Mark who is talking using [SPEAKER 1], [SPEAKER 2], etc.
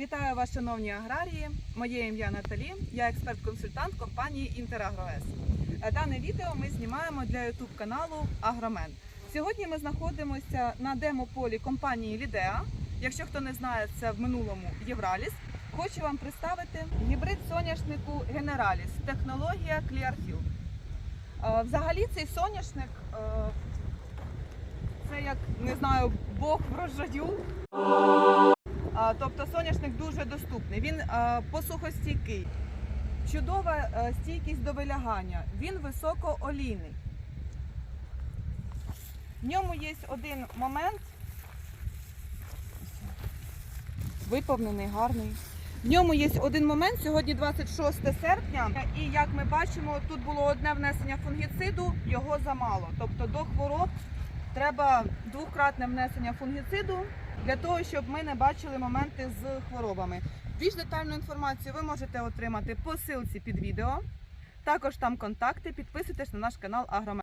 [SPEAKER 1] Вітаю вас, шановні аграрії. Моє ім'я Наталі. Я експерт-консультант компанії Інтерагроес. Дане відео ми знімаємо для YouTube каналу Агромен. Сьогодні ми знаходимося на демо-полі компанії Лідеа. Якщо хто не знає, це в минулому Євраліс. Хочу вам представити гібрид соняшнику Генераліс, технологія. Е, Взагалі цей соняшник це як не знаю, Бог врожаю. Тобто соняшник дуже доступний. Він посухостійкий, чудова е, стійкість до вилягання. Він високоолійний. В ньому є один момент. Виповнений, гарний. В ньому є один момент, сьогодні 26 серпня, і як ми бачимо, тут було одне внесення фунгіциду, його замало. Тобто до хвороб треба двократне внесення фунгіциду для того, щоб ми не бачили моменти з хворобами. Більш детальну інформацію ви можете отримати по силці під відео. Також там контакти. Підписуйтесь на наш канал Агромен.